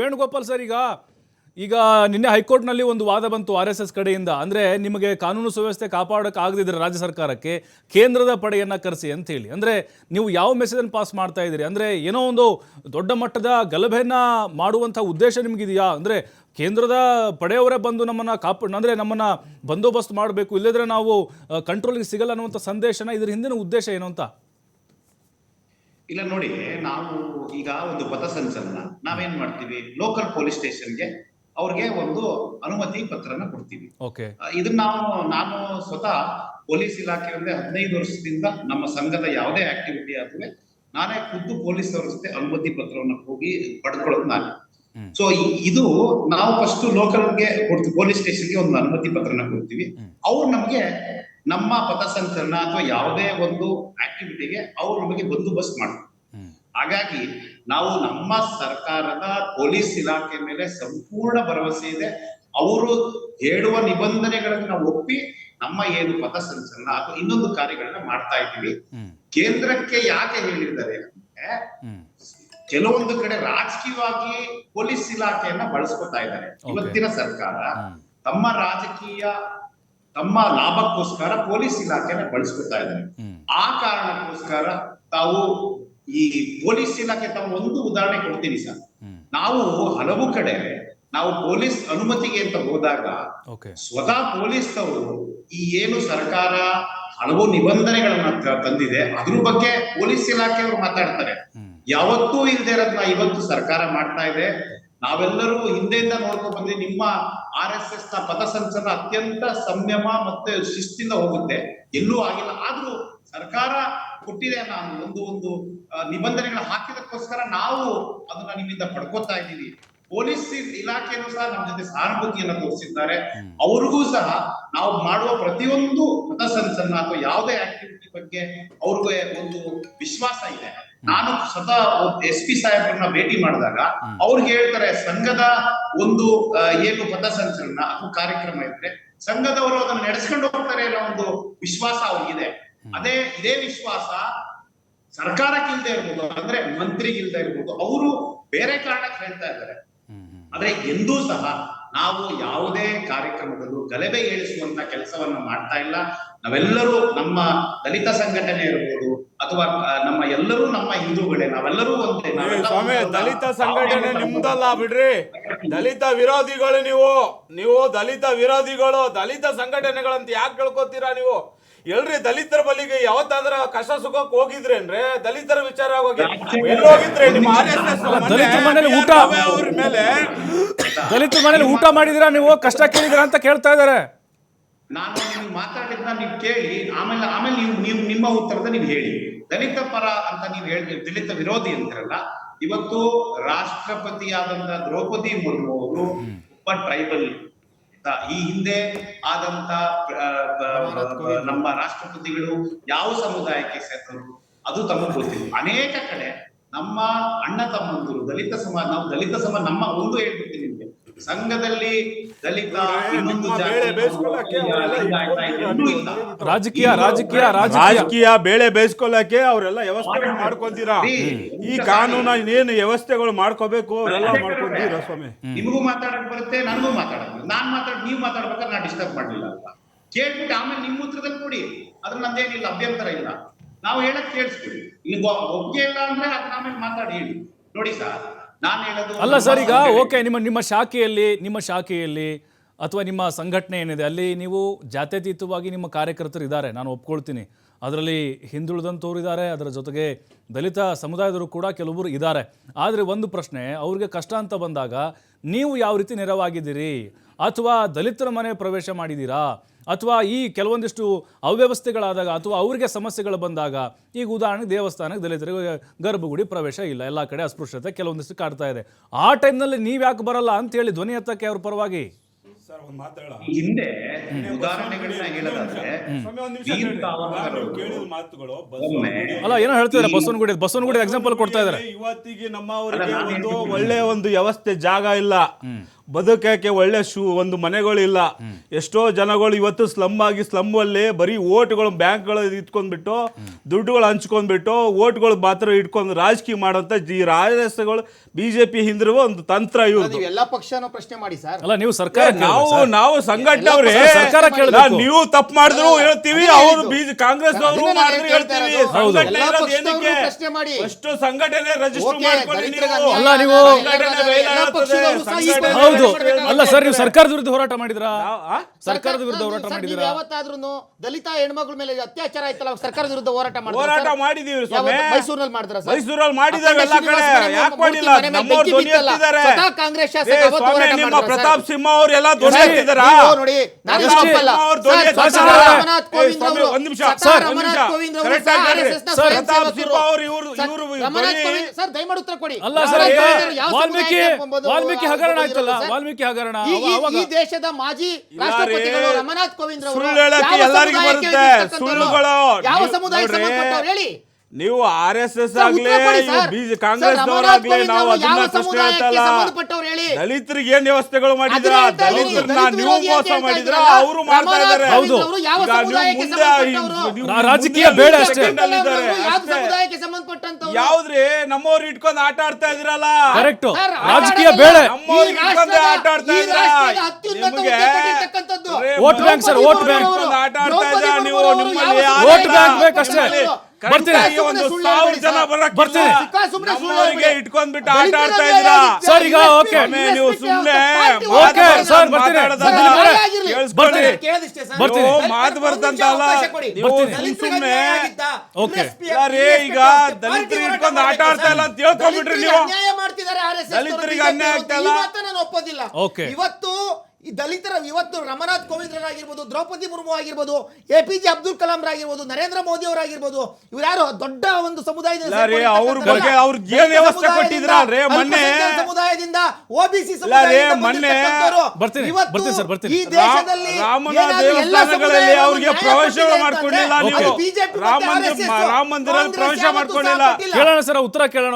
Venugopal sir, ಈಗ ಈಗ ನಿನ್ನೆ ಹೈಕೋರ್ಟ್ನಲ್ಲಿ ಒಂದು ವಾದ ಬಂತು ಆರ್ ಎಸ್ ಎಸ್ ಕಡೆಯಿಂದ. ಅಂದರೆ ನಿಮಗೆ ಕಾನೂನು ಸುವ್ಯವಸ್ಥೆ ಕಾಪಾಡೋಕೆ ಆಗದಿದ್ರೆ ರಾಜ್ಯ ಸರ್ಕಾರಕ್ಕೆ ಕೇಂದ್ರದ ಪಡೆಯನ್ನು ಕರೆಸಿ ಅಂತ ಹೇಳಿ. ಅಂದ್ರೆ ನೀವು ಯಾವ ಮೆಸೇಜನ್ನು ಪಾಸ್ ಮಾಡ್ತಾ ಇದ್ದೀರಿ? ಅಂದರೆ ಏನೋ ಒಂದು ದೊಡ್ಡ ಮಟ್ಟದ ಗಲಭೆಯನ್ನು ಮಾಡುವಂಥ ಉದ್ದೇಶ ನಿಮಗಿದೆಯಾ? ಅಂದರೆ ಕೇಂದ್ರದ ಪಡೆಯವರೇ ಬಂದು ನಮ್ಮನ್ನು ಕಾಪ, ಅಂದರೆ ನಮ್ಮನ್ನು ಬಂದೋಬಸ್ತ್ ಮಾಡಬೇಕು ಇಲ್ಲದ್ರೆ ನಾವು ಕಂಟ್ರೋಲಿಗೆ ಸಿಗಲ್ಲ ಅನ್ನುವಂಥ ಸಂದೇಶನ ಇದ್ರ ಹಿಂದಿನ ಉದ್ದೇಶ ಏನು ಅಂತ? ಇಲ್ಲ ನೋಡಿ ನಾವು ಈಗ ಒಂದು ಪಥಸಂಚಲನ ನಾವೇನ್ ಮಾಡ್ತೀವಿ? ಲೋಕಲ್ ಪೊಲೀಸ್ ಸ್ಟೇಷನ್ಗೆ ಅವ್ರಿಗೆ ಒಂದು ಅನುಮತಿ ಪತ್ರನ ಕೊಡ್ತೀವಿ. ಇದನ್ನ ನಾವು ನಾನು ಸ್ವತಃ ಪೊಲೀಸ್ ಇಲಾಖೆಯಿಂದ ಹದಿನೈದು ವರ್ಷದಿಂದ ನಮ್ಮ ಸಂಘದ ಯಾವುದೇ ಆಕ್ಟಿವಿಟಿ ಆದ್ರೆ ನಾನೇ ಖುದ್ದು ಪೊಲೀಸ್ ಅವ್ರ ಜೊತೆ ಅನುಮತಿ ಪತ್ರವನ್ನು ಹೋಗಿ ಪಡ್ಕೊಳ್ಳೋದು ನಾನು. ಸೊ ಇದು ನಾವು ಫಸ್ಟ್ ಲೋಕಲ್ಗೆ ಕೊಡ್ತೀವಿ ಪೊಲೀಸ್ ಸ್ಟೇಷನ್ಗೆ ಒಂದು ಅನುಮತಿ ಪತ್ರನ ಕೊಡ್ತೀವಿ. ಅವ್ರು ನಮಗೆ ನಮ್ಮ ಪಥಸಂಚಲನ ಅಥವಾ ಯಾವುದೇ ಒಂದು ಆಕ್ಟಿವಿಟಿಗೆ ಅವ್ರು ನಮಗೆ ಬಂದೋಬಸ್ತ್ ಮಾಡ್ತಾರೆ ಹಾಗಾಗಿ ನಾವು ನಮ್ಮ ಸರ್ಕಾರದ ಪೊಲೀಸ್ ಇಲಾಖೆ ಮೇಲೆ ಸಂಪೂರ್ಣ ಭರವಸೆ ಇದೆ. ಅವರು ಹೇಳುವ ನಿಬಂಧನೆಗಳನ್ನು ನಾವು ಒಪ್ಪಿ ನಮ್ಮ ಏನು ಪಥಸಂಚಲನ ಅಥವಾ ಇನ್ನೊಂದು ಕಾರ್ಯಗಳನ್ನ ಮಾಡ್ತಾ ಇದ್ದೀವಿ. ಕೇಂದ್ರಕ್ಕೆ ಯಾಕೆ ಹೇಳಿದ್ದಾರೆ ಅಂದ್ರೆ ಕೆಲವೊಂದು ಕಡೆ ರಾಜಕೀಯವಾಗಿ ಪೊಲೀಸ್ ಇಲಾಖೆಯನ್ನ ಬಳಸ್ಕೊತಾ ಇದ್ದಾರೆ. ಇವತ್ತಿನ ಸರ್ಕಾರ ತಮ್ಮ ರಾಜಕೀಯ ತಮ್ಮ ಲಾಭಕ್ಕೋಸ್ಕರ ಪೊಲೀಸ್ ಇಲಾಖೆನ ಬಳಸ್ಕೊತಾ ಇದ್ದಾರೆ. ಆ ಕಾರಣಕ್ಕೋಸ್ಕರ ತಾವು ಈ ಪೊಲೀಸ್ ಇಲಾಖೆ ತಮ್ಮ ಒಂದು ಉದಾಹರಣೆ ಕೊಡ್ತೀನಿ ಸರ್. ನಾವು ಹಲವು ಕಡೆ ನಾವು ಪೊಲೀಸ್ ಅನುಮತಿಗೆ ಅಂತ ಹೋದಾಗ ಸ್ವತಃ ಪೊಲೀಸ್ ಅವರು ಈ ಏನು ಸರ್ಕಾರ ಹಲವು ನಿಬಂಧನೆಗಳನ್ನ ತಂದಿದೆ ಅದ್ರ ಬಗ್ಗೆ ಪೊಲೀಸ್ ಇಲಾಖೆಯವರು ಮಾತಾಡ್ತಾರೆ. ಯಾವತ್ತೂ ಇಲ್ದೇ ಇರೋದನ್ನ ಇವತ್ತು ಸರ್ಕಾರ ಮಾಡ್ತಾ ಇದೆ. ನಾವೆಲ್ಲರೂ ಹಿಂದೆಯಿಂದ ನೋಡ್ಕೊಂಡು ಬಂದ್ವಿ ನಿಮ್ಮ ಆರ್ ಎಸ್ ಎಸ್ನ ಪಥಸಂಚಲನ ಅತ್ಯಂತ ಸಂಯಮ ಮತ್ತೆ ಶಿಸ್ತಿಂದ ಹೋಗುತ್ತೆ. ಎಲ್ಲೂ ಆಗಿಲ್ಲ. ಆದ್ರೂ ಸರ್ಕಾರ ಕೊಟ್ಟಿದೆ ನಾನು ಒಂದು ಒಂದು ನಿಬಂಧನೆಗಳನ್ನ ನಿಬಂಧನೆಗಳ ಹಾಕಿದಕ್ಕೋಸ್ಕರ ನಾವು ಅದನ್ನ ನಿಮ್ಮಿಂದ ಪಡ್ಕೋತಾ ಇದ್ದೀವಿ. ಪೊಲೀಸ್ ಇಲಾಖೆನೂ ಸಹ ನಮ್ಮ ಜೊತೆ ಸಹಾನುಭೂತಿಯನ್ನು ತೋರಿಸಿದ್ದಾರೆ. ಅವ್ರಿಗೂ ಸಹ ನಾವು ಮಾಡುವ ಪ್ರತಿಯೊಂದು ಪಥಸಂಚಲನ ಅಥವಾ ಯಾವುದೇ ಆಕ್ಟಿವಿಟಿ ಬಗ್ಗೆ ಅವ್ರಿಗೆ ಒಂದು ವಿಶ್ವಾಸ ಇದೆ ನಾನು ಸ್ವತಃ ಎಸ್ ಪಿ ಸಾಹೇಬ್ರನ್ನ ಭೇಟಿ ಮಾಡಿದಾಗ. ಅವ್ರಿಗೆ ಹೇಳ್ತಾರೆ ಸಂಘದ ಒಂದು ಏನು ಪಥಸಂಚಲನ ಅಥವಾ ಕಾರ್ಯಕ್ರಮ ಇದ್ರೆ ಸಂಘದವರು ಅದನ್ನ ನಡೆಸ್ಕೊಂಡು ಹೋಗ್ತಾರೆ ಅನ್ನೋ ಒಂದು ವಿಶ್ವಾಸ ಅವ್ರಿಗಿದೆ. ಅದೇ ಇದೇ ವಿಶ್ವಾಸ ಸರ್ಕಾರಕ್ಕಿಲ್ದೇ ಇರ್ಬೋದು ಅಂದ್ರೆ ಮಂತ್ರಿಗಿಲ್ದೇ ಇರ್ಬೋದು ಅವರು ಬೇರೆ ಕಾರಣಕ್ಕೆ ಹೇಳ್ತಾ ಇದ್ದಾರೆ ಹ್ಮ್ ಎಂದೂ ಸಹ ನಾವು ಯಾವುದೇ ಕಾರ್ಯಕ್ರಮದಲ್ಲೂ ಗಲಭೆ ಏಳಿಸುವಂತ ಕೆಲಸವನ್ನು ಮಾಡ್ತಾ ಇಲ್ಲ. ನಾವೆಲ್ಲರೂ ನಮ್ಮ ದಲಿತ ಸಂಘಟನೆ ಇರ್ಬೋದು ಅಥವಾ ನಮ್ಮ ಎಲ್ಲರೂ ನಮ್ಮ ಹಿಂದೂಗಳೇ ನಾವೆಲ್ಲರೂ ಒಂದೇ. ಸ್ವಾಮಿ ದಲಿತ ಸಂಘಟನೆ ನಿಮ್ದಲ್ಲ ಬಿಡ್ರಿ. ದಲಿತ ವಿರೋಧಿಗಳು ನೀವು ನೀವು ದಲಿತ ವಿರೋಧಿಗಳು ದಲಿತ ಸಂಘಟನೆಗಳಂತ ಯಾಕೆ ಕೇಳ್ಕೊತೀರಾ ನೀವು? ಎಲ್ರಿ ದಲಿತರ ಬಲಿಗೆ ಯಾವತ್ತಾದ್ರ ಕಷ್ಟ ಸುಖಕ್ಕೆ ಹೋಗಿದ್ರೇನ್ರಿ ದಲಿತರ ವಿಚಾರ ಹೋಗಿ ಎಲ್ಲಿ ಹೋಗಿದ್ರಿ? ನಿಮ್ಮ ಆರ್ ಎಸ್ ಎಸ್ ದಲಿತರ ಮನೇಲಿ ಊಟ. ಅವ್ರ ಮೇಲೆ ದಲಿತ ಮನೇಲಿ ಊಟ ಮಾಡಿದಿರಾ ನೀವು? ಕಷ್ಟ ಕೇಳಿದಿರಾ ಅಂತ ಕೇಳ್ತಾ ಇದ್ದಾರೆ. ನಾನು ನೀವು ಮಾತಾಡಿದ್ನ ನೀವು ಕೇಳಿ ಆಮೇಲೆ ಆಮೇಲೆ ನೀವು ನೀವು ನಿಮ್ಮ ಉತ್ತರದ ನೀವು ಹೇಳಿ. ದಲಿತ ಪರ ಅಂತ ನೀವು ಹೇಳ್ತೀವಿ ದಲಿತ ವಿರೋಧಿ ಅಂತಾರಲ್ಲ ಇವತ್ತು ರಾಷ್ಟ್ರಪತಿಯಾದಂತ ದ್ರೌಪದಿ ಮುರ್ಮು ಅವರು ಒಬ್ಬ ಟ್ರೈಬಲ್ ಈ ಹಿಂದೆ ಆದಂತ ನಮ್ಮ ರಾಷ್ಟ್ರಪತಿಗಳು ಯಾವ ಸಮುದಾಯಕ್ಕೆ ಸೇರ್ತರು ಅದು ತಮಗೆ ಗೊತ್ತಿಲ್ಲ. ಅನೇಕ ಕಡೆ ನಮ್ಮ ಅಣ್ಣ ತಮ್ಮಂದಿರು ದಲಿತ ಸಮಾಜ ನಾವು ದಲಿತ ಸಮಾಜ ನಮ್ಮ ಒಂದು ಹೇಳ್ಬಿಡ್ತೀನಿ. ಸಂಘದಲ್ಲಿ ದಲಿತ ನಿಮ್ಮ ಇಲ್ಲ. ರಾಜಕೀಯ ರಾಜಕೀಯ ರಾಜಕೀಯ. ರಾಜಕೀಯ ಬೇಳೆ ಬೇಯಿಸ್ಕೊಳ್ಳಕ್ಕೆ ಅವರೆಲ್ಲ ವ್ಯವಸ್ಥೆ ಮಾಡ್ಕೊಂತೀರಾ ಈ ಕಾನೂನ ಏನು ವ್ಯವಸ್ಥೆಗಳು ಮಾಡ್ಕೋಬೇಕು ಅವರೆಲ್ಲ ಮಾಡ್ಕೊಂತೀರಾ ಸ್ವಾಮಿ? ನಿಮಗೂ ಮಾತಾಡಕ್ ಬರುತ್ತೆ ನನಗೂ ಮಾತಾಡಕ್ ನಾನ್ ಮಾತಾಡ್ ನೀವ್ ಮಾತಾಡ್ಬೇಕಾದ್ರೆ ನಾ ಡಿಸ್ಟರ್ಬ್ ಮಾಡ್ಲಿಲ್ಲ ಅಂತ. ಕೇಳ್ಬಿಟ್ಟು ಆಮೇಲೆ ನಿಮ್ ಉತ್ತರದಲ್ಲಿ ಕೊಡಿ. ಅದ್ರ ನಂದೇನಿಲ್ಲ ಅಭ್ಯಂತರ ಇಲ್ಲ. ನಾವು ಹೇಳಕ್ ಕೇಳಿಸ್ತೀವಿ. ನಿಮ್ಗೆ ಒಪ್ಪಿಗೆ ಇಲ್ಲ ಅಂದ್ರೆ ಅದನ್ನ ಆಮೇಲೆ ಮಾತಾಡಿ ಹೇಳಿ. ನೋಡಿ ಸರ್ ನಾನ್ ಅಲ್ಲ ಸರ್ ಈಗ ಓಕೆ ನಿಮ್ಮ ನಿಮ್ಮ ಶಾಖೆಯಲ್ಲಿ ನಿಮ್ಮ ಶಾಖೆಯಲ್ಲಿ ಅಥವಾ ನಿಮ್ಮ ಸಂಘಟನೆ ಏನಿದೆ ಅಲ್ಲಿ ನೀವು ಜಾತ್ಯತೀತವಾಗಿ ನಿಮ್ಮ ಕಾರ್ಯಕರ್ತರು ಇದ್ದಾರೆ ನಾನು ಒಪ್ಕೊಳ್ತೀನಿ. ಅದರಲ್ಲಿ ಹಿಂದುಳಿದಂಥವ್ರು ಇದ್ದಾರೆ ಅದರ ಜೊತೆಗೆ ದಲಿತ ಸಮುದಾಯದವರು ಕೂಡ ಕೆಲವರು ಇದ್ದಾರೆ. ಆದರೆ ಒಂದು ಪ್ರಶ್ನೆ ಅವ್ರಿಗೆ ಕಷ್ಟ ಅಂತ ಬಂದಾಗ ನೀವು ಯಾವ ರೀತಿ ನೆರವಾಗಿದ್ದೀರಿ? ಅಥವಾ ದಲಿತರ ಮನೆ ಪ್ರವೇಶ ಮಾಡಿದ್ದೀರಾ? ಅಥವಾ ಈ ಕೆಲವೊಂದಿಷ್ಟು ಅವ್ಯವಸ್ಥೆಗಳಾದಾಗ ಅಥವಾ ಅವರಿಗೆ ಸಮಸ್ಯೆಗಳು ಬಂದಾಗ ಈಗ ಉದಾಹರಣೆಗೆ ದೇವಸ್ಥಾನಕ್ಕೆ ದಲಿತರಿಗೆ ಗರ್ಭಗುಡಿ ಪ್ರವೇಶ ಇಲ್ಲ ಎಲ್ಲ ಕಡೆ ಅಸ್ಪೃಶ್ಯತೆ ಕೆಲವೊಂದಿಷ್ಟು ಕಾಡ್ತಾ ಇದೆ. ಆ ಟೈಮ್ನಲ್ಲಿ ನೀವು ಯಾಕೆ ಬರಲ್ಲ ಅಂತ ಹೇಳಿ ಧ್ವನಿ ಎತ್ತಕ್ಕೆ ಅವ್ರ ಪರವಾಗಿ? ಸರ್ ಒಂದು ಮಾತಾಡ ಹಿಂದೆ ಅಲ್ಲ ಏನೋ ಹೇಳ್ತಿದ್ರೆ ಬಸವನಗುಡಿ ಬಸವನಗುಡಿ ಎಕ್ಸಾಂಪಲ್ ಕೊಡ್ತಾ ಇದ್ದಾರೆ. ಇವತ್ತಿಗೆ ನಮ್ಮವರಿಗೆ ಅಲ್ಲ, ಒಂದು ಒಳ್ಳೆಯ ಒಳ್ಳೆ ಒಂದು ವ್ಯವಸ್ಥೆ ಜಾಗ ಇಲ್ಲ. ಬದುಕಕ್ಕೆ ಒಳ್ಳೆ ಶೂ ಒಂದು ಮನೆಗಳಿಲ್ಲ. ಎಷ್ಟೋ ಜನಗಳು ಇವತ್ತು ಸ್ಲಮ್ ಆಗಿ ಸ್ಲಮ್ ಅಲ್ಲಿ ಬರೀ ಓಟ್ಗಳು ಬ್ಯಾಂಕ್ಗಳು ಇಟ್ಕೊಂಡ್ಬಿಟ್ಟು ದುಡ್ಡುಗಳು ಹಂಚ್ಕೊಂಡ್ಬಿಟ್ಟು ಓಟ್ಗಳು ಮಾತ್ರ ಇಟ್ಕೊಂಡು ರಾಜಕೀಯ ಮಾಡೋಂಥ ಈ ರಾಜಗಳು ಬಿಜೆಪಿ ಹಿಂದಿರುವ ಒಂದು ತಂತ್ರ ಇವರು ನೀವು ಎಲ್ಲಾ ಪಕ್ಷನೂ ಪ್ರಶ್ನೆ ಮಾಡಿ ಸರ್. ಅಲ್ಲ ನೀವು ಸರ್ಕಾರ ನಾವು ನಾವು ಸಂಘಟನೆ ಸರ್ಕಾರ. ನೀವು ತಪ್ಪು ಮಾಡಿದ್ರು ಹೇಳ್ತೀವಿ ಅವರು ಹೇಳಿದ್ದು. ಕಾಂಗ್ರೆಸ್ ಅವರು ಮಾಡಿದ್ರು ಹೇಳ್ತೀವಿ. ಪ್ರಶ್ನೆ ಮಾಡಿ. ಫಸ್ಟ್ ಸಂಘಟನೆ ರಿಜಿಸ್ಟರ್ ಮಾಡ್ಕೊಳ್ಳಿ ಅಲ್ಲ, ನೀವು- ಹೌದು ಅಲ್ಲ ಸರ್ ನೀವು ಸರ್ಕಾರದ ವಿರುದ್ಧ ಹೋರಾಟ ಮಾಡಿದ್ರಾ ಸರ್ಕಾರದ ವಿರುದ್ಧ ಹೋರಾಟ ಮಾಡಿದ್ರಾ ಯಾವತ್ತಾದ್ರೂ ದಲಿತ ಹೆಣ್ಮಕ್ಳ ಮೇಲೆ ಅತ್ಯಾಚಾರ ಆಯ್ತಲ್ಲ ಸರ್ಕಾರದ ವಿರುದ್ಧ ಹೋರಾಟ ಮಾಡಿದ್ರಾ ಹೋರಾಟ ಸರ್? ಮಾಡಿದೀವಿ? ಸ್ವಾಮಿ ಮೈಸೂರಿನಲ್ಲಿ ಮಾಡಿದ್ರ ಮೈಸೂರಲ್ಲಿ ಮಾಡಿದಾವೆ ಎಲ್ಲ ಕಡೆ ಯಾಕೆ ಮಾಡಿಲ್ಲ ನಮ್ಮವ್ರು ಧ್ವನಿ ಎತ್ತಿದ್ದಾರೆ ಸ್ವತಃ ಕಾಂಗ್ರೆಸ್ ಶಾಸಕ ಅವತ್ತು ಹೋರಾಟ ನಿಮ್ಮ ಮಾಡಿದ್ರ ಪ್ರತಾಪ್ ಸರ್? ಸಿಂಹ ಅವರು ಎಲ್ಲ ಧ್ವನಿ ಸರ್, ನೋಡಿ ನಾನು ಪ್ರತಾಪ್ ತಪ್ಪಲ್ಲ. ಸರ್, ರಾಮನಾಥ್ ಕೋವಿಂದ್ ಅವರು- ಒಂದು ನಿಮಿಷ ಸರ್, ಒಂದ್ ರಾಮನಾಥ್ ನಿಮಿಷ. ಕೋವಿಂದ್ ಅವರು ಸರ್, ಪ್ರತಾಪ್. ಸಿಂಹ ಅವರು ಇವರು ಸರ್, ಇವರು ರಾಮನಾಥ್ ಕೋವಿಂದ್ ಸರ್ ದಯಮಾಡಿ ಉತ್ತರ ಕೊಡಿ ಅಲ್ಲ ಸರ್ ವಾಲ್ಮೀಕಿ ವಾಲ್ಮೀಕಿ ಹಗರಣ ಆಯ್ತಲ್ಲ ಸರ್? ವಾಲ್ಮೀಕಿ ಹಗರಣ ಈ- ಈ- ಅವಾಗ ಈ ದೇಶದ ಮಾಜಿ ರಾಷ್ಟ್ರಪತಿಗಳು. ರಮನಾಥ್ ಕೋವಿಂದ್ ಅವರು ಸುಳ್ಳು ಹೇಳಕ್ಕೆ ಯಾವ ಎಲ್ಲರಿಗೂ ಬರುತ್ತೆ. ಸುಳ್ಳುಗಳು. ಯಾವ ನೀವು ಸಮುದಾಯಕ್ಕೆ ನೋಡ್ರಿ. ಸಂಬಂಧಪಟ್ಟವ್ರು ಹೇಳಿ ನೀವು ಆರ್ ಎಸ್ ಎಸ್ ಆಗ್ಲಿ ಕಾಂಗ್ರೆಸ್ ಆಗ್ಲಿ ನಾವು ಅದನ್ನ ಪ್ರಶ್ನೆ ಸಮುದಾಯಕ್ಕೆ ಹೇಳ್ತಲ್ಲ ಹೇಳಿ ದಲಿತರಿಗೆ ಏನ್ ವ್ಯವಸ್ಥೆಗಳು ಮಾಡಿದ್ರ ದಲಿತರನ್ನ ದಲಿತ ನೀವು ಮೋಸ ಮಾಡಿದ್ರ? ಅವರು ಮಾಡ್ತಾ ಇದಾರೆ ಹೌದು. ಅವರು ಯಾವ ನೀವು ಸಮುದಾಯಕ್ಕೆ ಮುಂದೆ ಸಂಬಂಧಪಟ್ಟವರು? ರಾಜಕೀಯ ಬೇಡ ಅಷ್ಟೇ. ಇದ್ದಾರೆ. ಯಾವ ಅಷ್ಟೇ. ಸಮುದಾಯಕ್ಕೆ ಸಂಬಂಧಪಟ್ಟಂತವ್ರು ಯಾವ್ದ್ರಿ ನಮ್ಮವ್ರು ಇಟ್ಕೊಂಡು ಆಟ ಆಡ್ತಾ ಇದ್ರಲ್ಲ ಕರೆಕ್ಟ್ ರಾಜಕೀಯ ಆಟ ಬೇಡ ನಮ್ಮವ್ರು ಈ ಆಟ ಆಡ್ತಾ ಇದ್ರ ನಿಮ್ಗೆ. Vote bank sir, vote bank. ಇಟ್ಕೊಂಡು ಆಟ ಆಡ್ತಾ ಇದ್ರ ನೀವು ನಿಮ್ಮಲ್ಲಿ ವೋಟ್. ಬ್ಯಾಂಕ್ ಬೇಕಷ್ಟೇ. ಇಟ್ಕೊಂಡ್ಬಿಟ್ಟು ಆಟ ದಲಿತರ ಆಡ್ತಾ ಮೇಲೆ ಸರ್, ಈಗ ಓಕೆ. ನೀವು ಸುಮ್ಮನೆ ಓಕೆ, ಸರ್, ಬರ್ತೀನಿ. ಮಾತು ಬರ್ತಂತ ಅಲ್ಲ. ನೀವು ಸುಮ್ನೆ ಓಕೆ. ಈಗ ದಲಿತರಿಗೆ ಇಟ್ಕೊಂಡು ಆಟ ಆಡ್ತಾ ಇಲ್ಲ ಅಂತ ತಿಳ್ಕೊಂಡ್ಬಿಟ್ರಿ ನೀವು. ದಲಿತರಿಗೆ ಅನ್ಯಾಯ ಆಗ್ತಾ ಇಲ್ಲ. ಈ ಮಾತನ್ನ ನಾನು ಒಪ್ಪೋದಿಲ್ಲ. ಓಕೆ. ಇವತ್ತು ಈ ದಲಿತರ ಇವತ್ತು ರಮನಾಥ್ ಕೋವಿಂದ್ರರಾಗಿರ್ಬೋದು ದ್ರೌಪದಿ ಮುರ್ಮು ಆಗಿರ್ಬೋದು A P J Abdul Kalam ಆಗಿರ್ಬೋದು ನರೇಂದ್ರ ಮೋದಿ ಅವರಾಗಿರ್ಬೋದು ಇವ್ರು ಯಾರು ದೊಡ್ಡ ಒಂದು ಸಮುದಾಯದಿಂದ ಇಲ್ಲ ರೀ, ಅವ್ರ ಸೇರ್ಕೊಂಡಿರ್ತಕ್ಕಂಥವ್ರಲ್ಲ. ಬಗ್ಗೆ ಅವ್ರಿಗೆ ಏನ್ ವ್ಯವಸ್ಥೆ ಸಮುದಾಯದಿಂದ, ಕೊಟ್ಟಿದ್ರಲ್ರಿ ಮೊನ್ನೆ? ಸಮುದಾಯದಿಂದ ಓಬಿಸಿ ಇಲ್ಲ ರೀ, ಬರ್ತೀನಿ, ಬರ್ತೀನಿ ಸರ್, ಬರ್ತೀನಿ. ಈ ದೇಶದಲ್ಲಿ BJP ರಾಮ ಮಂದಿರ ಪ್ರವೇಶ ಮಾಡ್ಕೊಂಡಿಲ್ಲ ಮಾಡ್ಕೊಳ್ಳಿಲ್ಲ ಕೇಳೋಣ ಸರ್ ಉತ್ತರ ಕೇಳೋಣ